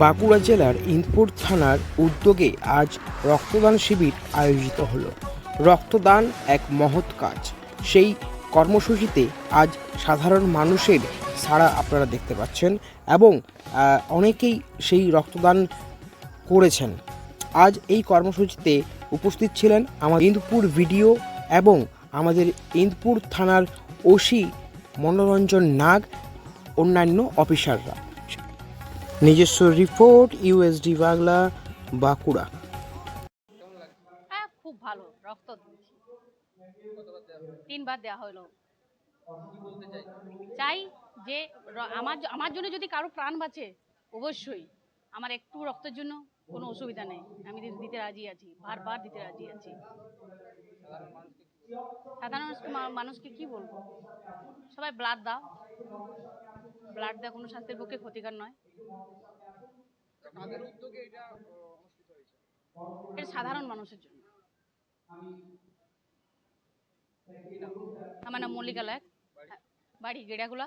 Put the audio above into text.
বাঁকুড়া জেলার ইন্দপুর থানার উদ্যোগে আজ রক্তদান শিবির আয়োজিত হলো। রক্তদান এক মহৎ কাজ। সেই কর্মসূচিতে আজ সাধারণ মানুষের সাড়া আপনারা দেখতে পাচ্ছেন এবং অনেকেই সেই রক্তদান করেছেন। আজ এই কর্মসূচিতে উপস্থিত ছিলেন আমাদের ইন্দপুর ভিডিও এবং আমাদের ইন্দপুর থানার ওসি মনোরঞ্জন নাগ, অন্যান্য অফিসাররা। নিজস্ব রিপোর্ট ইউএসডি বাংলা, বাঁকুড়া। হ্যাঁ খুব ভালো, রক্ত তিনবার দেওয়া হলো। চাই যে আমার আমার জন্য যদি কারও প্রাণ বাঁচে, অবশ্যই। আমার একটু রক্তের জন্য কোনো অসুবিধা নেই। আমি দিতে রাজি আছি, বারবার দিতে রাজি আছি। সাধারণ মানুষকে কি বলব? সবাই ব্লাড দাও। ব্লাড দেওয়া কোনো স্বাস্থ্যের পক্ষে ক্ষতিকর নয়। এটা সাধারণ মানুষের জন্য। আমার নাম মল্লিকা লায়ক। বাড়ি গেড়াগুলা।